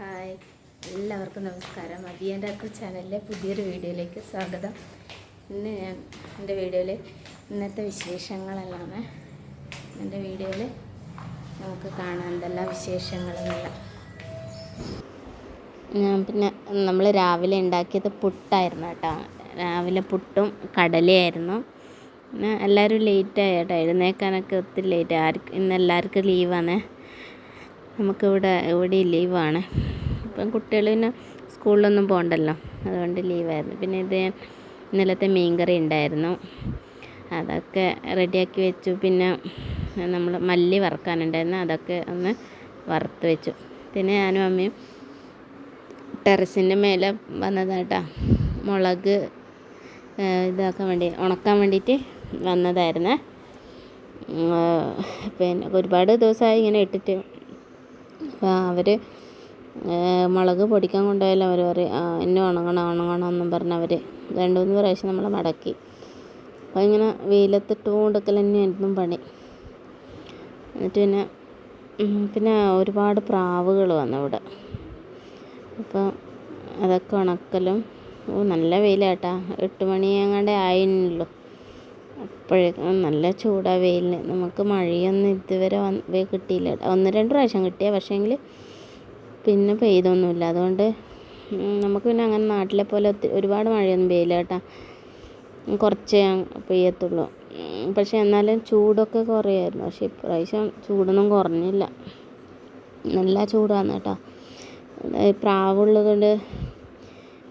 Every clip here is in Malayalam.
ഹായ്. എല്ലാവർക്കും നമസ്കാരം. അബിയന്റെ അക്കു ചാനലിലെ പുതിയൊരു വീഡിയോയിലേക്ക് സ്വാഗതം. ഇന്ന് ഞാൻ എന്റെ വീഡിയോയിൽ ഇന്നത്തെ വിശേഷങ്ങളെല്ലാം എന്റെ വീഡിയോയിൽ നമുക്ക് കാണാം. എന്തെല്ലാം വിശേഷങ്ങളെന്നുള്ള. ഞാൻ പിന്നെ നമ്മൾ രാവിലെ ഉണ്ടാക്കിയത് പുട്ടായിരുന്നു കേട്ടോ. രാവിലെ പുട്ടും കടലയായിരുന്നു. പിന്നെ എല്ലാവരും ലേറ്റായി കേട്ടോ. എഴുന്നേക്കാനൊക്കെ ഒത്തിരി ലേറ്റായി ആർക്ക് ഇന്ന് എല്ലാവർക്കും ലീവാണ് നമുക്കിവിടെ ഇവിടെ ലീവാണ്. ഇപ്പം കുട്ടികൾ പിന്നെ സ്കൂളിലൊന്നും പോകണ്ടല്ലോ അതുകൊണ്ട് ലീവായിരുന്നു. പിന്നെ ഇത് ഇന്നലത്തെ മീൻകറി ഉണ്ടായിരുന്നു. അതൊക്കെ റെഡിയാക്കി വെച്ചു. പിന്നെ നമ്മൾ മല്ലി വറുക്കാനുണ്ടായിരുന്നു. അതൊക്കെ ഒന്ന് വറുത്ത് വെച്ചു. പിന്നെ ഞാനും അമ്മയും ടെറസിന്റെ മേലെ വന്നതാട്ടാ. മുളക് ഇതാക്കാൻ വേണ്ടി ഉണക്കാൻ വേണ്ടിയിട്ട് വന്നതായിരുന്നു. പിന്നെ ഒരുപാട് ദിവസമായി ഇങ്ങനെ ഇട്ടിട്ട് അവർ മുളക് പൊടിക്കാൻ കൊണ്ടുപോയാലും അവർ പറയും "ആ, എന്നെ ഉണങ്ങണം ഉണങ്ങണം എന്നും പറഞ്ഞ് അവർ രണ്ട് മൂന്ന് പ്രാവശ്യം നമ്മൾ മടക്കി. അപ്പോൾ ഇങ്ങനെ വെയിലത്തിട്ട് കൊണ്ടൊക്കെ തന്നെയായിരുന്നു പണി. എന്നിട്ട് പിന്നെ പിന്നെ ഒരുപാട് പ്രാവുകൾ വന്നു ഇവിടെ അപ്പോൾ അതൊക്കെ ഉണക്കലും ഓ നല്ല വെയിലാട്ടാ. എട്ട് മണി എങ്ങാണ്ടേ ആയിരുന്നുള്ളൂ അപ്പോഴേക്കും നല്ല ചൂടാണ് വെയിലിന്. നമുക്ക് മഴയൊന്നും ഇതുവരെ വന്ന് കിട്ടിയില്ല. ഒന്ന് രണ്ട് പ്രാവശ്യം കിട്ടിയ. പക്ഷേങ്കിൽ പിന്നെ പെയ്തൊന്നുമില്ല. അതുകൊണ്ട് നമുക്ക് പിന്നെ അങ്ങനെ നാട്ടിലെ പോലെ ഒത്തിരി ഒരുപാട് മഴയൊന്നും പെയ്യില്ല കേട്ടോ. കുറച്ചേ പെയ്യത്തുള്ളൂ. പക്ഷേ എന്നാലും ചൂടൊക്കെ കുറയായിരുന്നു. പക്ഷേ ഇപ്രാവശ്യം ചൂടൊന്നും കുറഞ്ഞില്ല. നല്ല ചൂടാണ് കേട്ടോ. പ്രാവുള്ളത് കൊണ്ട്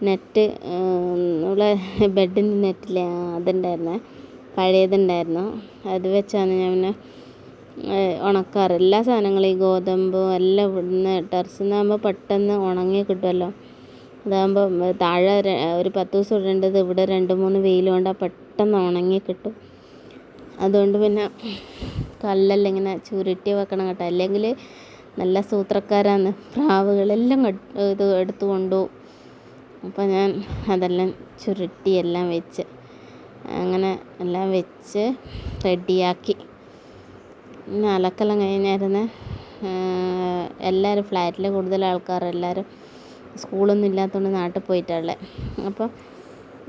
നെറ്റ് നമ്മളെ ബെഡിന്റെ നെറ്റില്ലേ അതുണ്ടായിരുന്നേ. പഴയതുണ്ടായിരുന്നു. അത് വെച്ചാണ് ഞാൻ പിന്നെ ഉണക്കാറ്. എല്ലാ സാധനങ്ങളും ഈ ഗോതമ്പും എല്ലാം ഇവിടുന്ന് ടെറസിൽ നിന്നാകുമ്പോൾ പെട്ടെന്ന് ഉണങ്ങി കിട്ടുമല്ലോ. അതാകുമ്പോൾ താഴെ ഒരു പത്ത് ദിവസം ഇടേണ്ടത് ഇവിടെ രണ്ട് മൂന്ന് വെയിൽ കൊണ്ടാൽ പെട്ടെന്ന് ഉണങ്ങി കിട്ടും. അതുകൊണ്ട് പിന്നെ കല്ലെല്ലാം ഇങ്ങനെ ചുരുട്ടി വെക്കണം കേട്ടോ. അല്ലെങ്കിൽ നല്ല സൂത്രക്കാരാണ്. പ്രാവുകളെല്ലാം ഇത് എടുത്തു കൊണ്ടുപോകും. അപ്പോൾ ഞാൻ അതെല്ലാം ചുരുട്ടി എല്ലാം വെച്ച് അങ്ങനെ എല്ലാം വെച്ച് റെഡിയാക്കി. പിന്നെ അലക്കെല്ലാം കഴിഞ്ഞായിരുന്നു. എല്ലാവരും ഫ്ലാറ്റിൽ കൂടുതൽ ആൾക്കാർ എല്ലാവരും സ്കൂളൊന്നും ഇല്ലാത്തതുകൊണ്ട് നാട്ടിൽ പോയിട്ടുള്ളത് അപ്പോൾ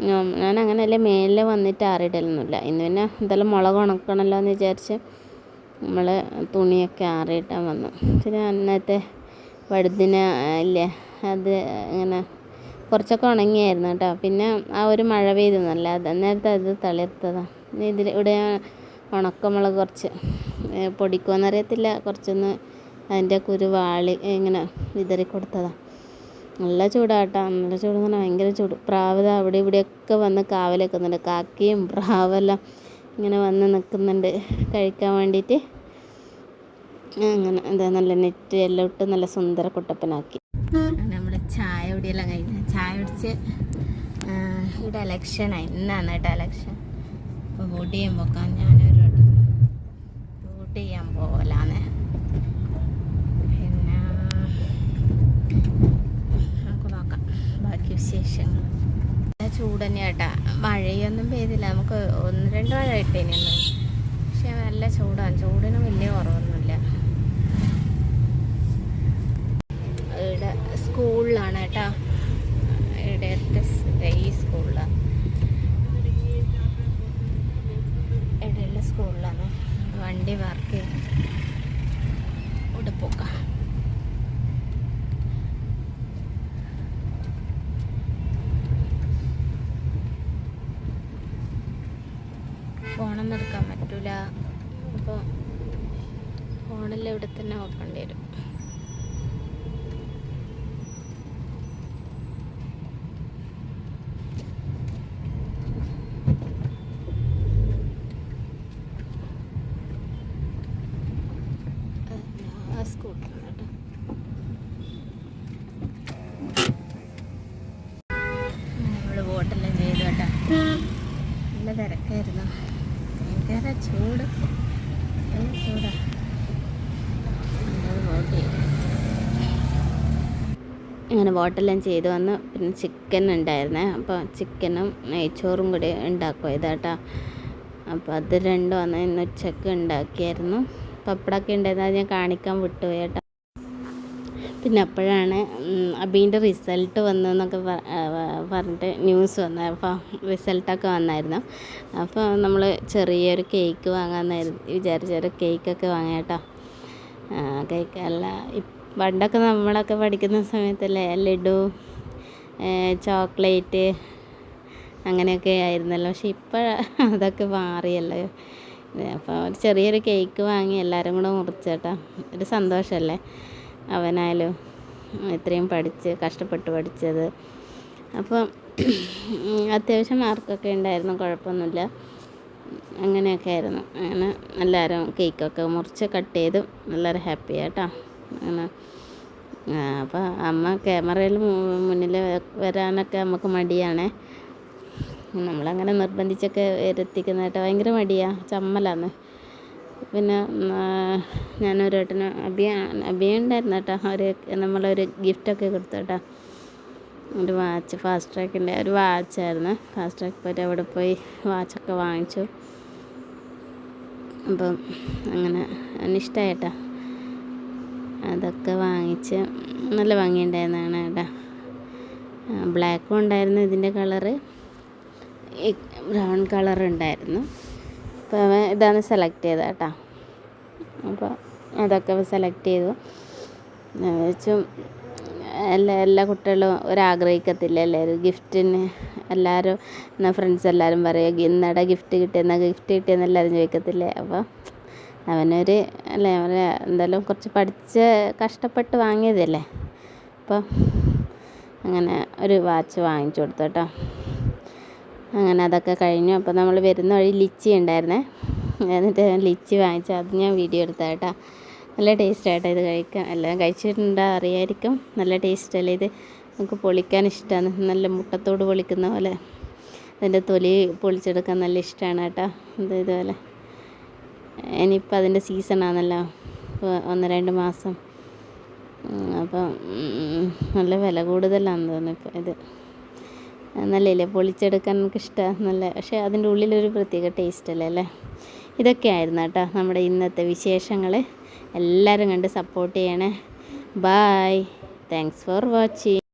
ഞാൻ- അങ്ങനെയല്ലേ മേലെ വന്നിട്ട് ആറിയിടലൊന്നുമില്ല ഇന്ന് പിന്നെ എന്തായാലും മുളക് ഉണക്കണമല്ലോ എന്ന് വിചാരിച്ച് നമ്മൾ തുണിയൊക്കെ ആറിയിട്ടാൻ വന്നു. പിന്നെ അന്നത്തെ വഴുതിന ഇല്ലേ അത് ഇങ്ങനെ കുറച്ചൊക്കെ ഉണങ്ങിയായിരുന്നു കേട്ടോ. പിന്നെ ആ ഒരു മഴ പെയ്തു. നല്ല അന്നേരത്തെ അത് തളിർത്തതാണ് ഇതിൽ ഇവിടെ ഉണക്കമുളക് കുറച്ച് പൊടിക്കുമെന്നറിയത്തില്ല കുറച്ചൊന്ന് അതിന്റെ കുരു വാളി ഇങ്ങനെ വിതറി കൊടുത്തതാണ് നല്ല ചൂടാട്ടോ നല്ല ചൂട് എന്ന് പറഞ്ഞാൽ ഭയങ്കര ചൂട്. പ്രാവ് ദാ അവിടെ ഇവിടെയൊക്കെ വന്ന് കാവൽ നിൽക്കുന്നുണ്ട്. കാക്കയും പ്രാവെല്ലാം ഇങ്ങനെ വന്ന് നിൽക്കുന്നുണ്ട് കഴിക്കാൻ വേണ്ടിയിട്ട്. അങ്ങനെ എന്താ നല്ല നെറ്റ് എല്ലാം ഇട്ട് നല്ല സുന്ദര കുട്ടപ്പനാക്കി. നമ്മുടെ ചായ കുടിയെല്ലാം കഴിഞ്ഞ്. ചായ ഇവിടെ ഇലക്ഷനാണ് ഇന്നാണ് കേട്ടോ ഇലക്ഷൻ അപ്പോൾ വോട്ട് ചെയ്യാൻ പോക്കാൻ ഞാനൊരു വോട്ട്. ചെയ്യാൻ പോകലാന്ന് പിന്നെ നമുക്ക് നോക്കാം. ബാക്കി വിശേഷങ്ങൾ. ചൂട് തന്നെ കേട്ടാ. മഴയൊന്നും പെയ്തില്ല. നമുക്ക് ഒന്ന് രണ്ട് മഴ കിട്ടേനൊന്നും പക്ഷെ നല്ല ചൂടാണ് ചൂടിന് വലിയ കുറവൊന്നുമില്ല. ഇവിടെ സ്കൂളിലാണ് കേട്ടോ ഇവിടുത്തെ സ് ഈ സ്കൂളിലാണ് ഇവിടെയുള്ള സ്കൂളിലാണ് വണ്ടി വർക്ക് ചെയ്ത് ഇവിടെ ഫോണൊന്നും എടുക്കാൻ പറ്റൂല. അപ്പോൾ ഫോണെല്ലാം ഇവിടെ തന്നെ നോക്കേണ്ടി വരും ആ സ്കൂട്ടറാണ് ബോട്ടെല്ലാം ചെയ്തു കേട്ടാ. നല്ല തിരക്കായിരുന്നു. ഭയങ്കര ചൂട്. ചൂടാ. നമ്മൾ വോട്ട് ചെയ്തു. വന്ന് പിന്നെ ചിക്കൻ ഉണ്ടായിരുന്നേ. അപ്പോൾ ചിക്കനും നെയ്ച്ചോറും കൂടി ഉണ്ടാക്കുക ഇതാട്ടാ അപ്പോൾ അത് രണ്ടും അന്ന് ഇന്ന് ഉച്ചയ്ക്ക് ഉണ്ടാക്കിയായിരുന്നു. പപ്പടമൊക്കെ ഉണ്ടായിരുന്നു അത് ഞാൻ കാണിക്കാൻ വിട്ടുപോയി പിന്നെ അപ്പോഴാണ് അബീന്റെ റിസൾട്ട് വന്നു എന്നൊക്കെ പറഞ്ഞിട്ട് ന്യൂസ് വന്നത് അപ്പോൾ റിസൾട്ടൊക്കെ വന്നായിരുന്നു. അപ്പോൾ നമ്മൾ ചെറിയൊരു കേക്ക് വാങ്ങാമെന്നായിരുന്നു വിചാരിച്ചൊരു കേക്കൊക്കെ വാങ്ങാം കേട്ടോ. കേക്ക് അല്ല പണ്ടൊക്കെ നമ്മളൊക്കെ പഠിക്കുന്ന സമയത്തല്ലേ ലഡു ചോക്ലേറ്റ് അങ്ങനെയൊക്കെ ആയിരുന്നല്ലോ. പക്ഷെ ഇപ്പോൾ അതൊക്കെ മാറിയല്ലോ. അപ്പോൾ ഒരു ചെറിയൊരു കേക്ക് വാങ്ങി എല്ലാവരും കൂടെ മുറിച്ചേട്ടാ ഒരു സന്തോഷമല്ലേ അവനായാലും ഇത്രയും പഠിച്ച് കഷ്ടപ്പെട്ട് പഠിച്ചത്. അപ്പം അത്യാവശ്യം മാർക്കൊക്കെ ഉണ്ടായിരുന്നു കുഴപ്പമൊന്നുമില്ല. അങ്ങനെയൊക്കെ ആയിരുന്നു. അങ്ങനെ എല്ലാവരും കേക്കൊക്കെ മുറിച്ച് കട്ട് ചെയ്തു എല്ലാവരും ഹാപ്പി ആയിട്ടോ. അങ്ങനെ അപ്പോൾ അമ്മ ക്യാമറയിൽ മുന്നിൽ വരാനൊക്കെ നമുക്ക് മടിയാണേ. നമ്മളങ്ങനെ നിർബന്ധിച്ചൊക്കെ വരുത്തിക്കുന്നതായിട്ട് ഭയങ്കര മടിയാണ് ചമ്മലാന്ന്. പിന്നെ ഞാനൊരു ഏട്ടന് അഭിയ അഭിയ ഉണ്ടായിരുന്നു കേട്ടോ ഒരു നമ്മളൊരു ഗിഫ്റ്റൊക്കെ കൊടുത്തു കേട്ടോ ഒരു വാച്ച് ഫാസ്റ്റ് ട്രാക്കിന്റെ ഒരു വാച്ചായിരുന്നു. ഫാസ്റ്റ് ട്രാക്ക് പോയിട്ട് അവിടെ പോയി വാച്ചൊക്കെ വാങ്ങിച്ചു. അപ്പം അങ്ങനെ അവനിഷ്ടമായി കേട്ടോ അതൊക്കെ വാങ്ങിച്ച് നല്ല ഭംഗിയുണ്ടായിരുന്നതാണ് കേട്ടോ. ബ്ലാക്കും ഉണ്ടായിരുന്നു ഇതിന്റെ കളറ്. ബ്രൗൺ കളർ ഉണ്ടായിരുന്നു അപ്പോൾ ഇതാണ് സെലക്ട് ചെയ്തത് കേട്ടോ. അപ്പോൾ അതൊക്കെ സെലക്ട് ചെയ്തു. വെച്ചു എല്ലാ എല്ലാ കുട്ടികളും ഒരാഗ്രഹിക്കത്തില്ല? എല്ലാവരും ഗിഫ്റ്റിന് എല്ലാവരും എന്നാൽ ഫ്രണ്ട്സ് എല്ലാവരും പറയും ഇന്നടെ ഗിഫ്റ്റ് കിട്ടിയെന്ന ഗിഫ്റ്റ് കിട്ടിയെന്ന് എല്ലാവരും ചോദിക്കത്തില്ലേ? അപ്പോൾ അവനൊരു അല്ലേ അവർ എന്തായാലും കുറച്ച് പഠിച്ച് കഷ്ടപ്പെട്ട് വാങ്ങിയതല്ലേ? അപ്പോൾ അങ്ങനെ ഒരു വാച്ച് വാങ്ങിച്ചു കൊടുത്തു കേട്ടോ. അങ്ങനെ അതൊക്കെ കഴിഞ്ഞു. അപ്പോൾ നമ്മൾ വരുന്ന വഴി ലിച്ചി ഉണ്ടായിരുന്നേ. എന്നിട്ട് ലിച്ചി വാങ്ങിച്ചു. അത് ഞാൻ വീഡിയോ എടുത്ത കേട്ടോ. നല്ല ടേസ്റ്റായിട്ട് ഇത് കഴിക്കാം എല്ലാം കഴിച്ചിട്ടുണ്ടോ അറിയായിരിക്കും. നല്ല ടേസ്റ്റല്ലേ ഇത്? നമുക്ക് പൊളിക്കാൻ ഇഷ്ടമാണ് നല്ല മുട്ടത്തോട് പൊളിക്കുന്ന പോലെ. അതിന്റെ തൊലി പൊളിച്ചെടുക്കാൻ നല്ല ഇഷ്ടമാണ് കേട്ടോ. ഇത് ഇതുപോലെ. ഇനിയിപ്പോൾ അതിന്റെ സീസണാണല്ലോ ഒന്ന് രണ്ട് മാസം. അപ്പം നല്ല വില കൂടുതലാണെന്ന് തോന്നുന്നു ഇപ്പോൾ ഇത്. നല്ലയില്ലേ? പൊളിച്ചെടുക്കാൻ നമുക്ക് ഇഷ്ടമാണ് നല്ല. പക്ഷേ അതിന്റെ ഉള്ളിലൊരു പ്രത്യേക ടേസ്റ്റ് അല്ലേ അല്ലേ? ഇതൊക്കെയായിരുന്നു കേട്ടോ നമ്മുടെ ഇന്നത്തെ വിശേഷങ്ങൾ. എല്ലാവരും കണ്ട് സപ്പോർട്ട് ചെയ്യണേ. Bye thanks for watching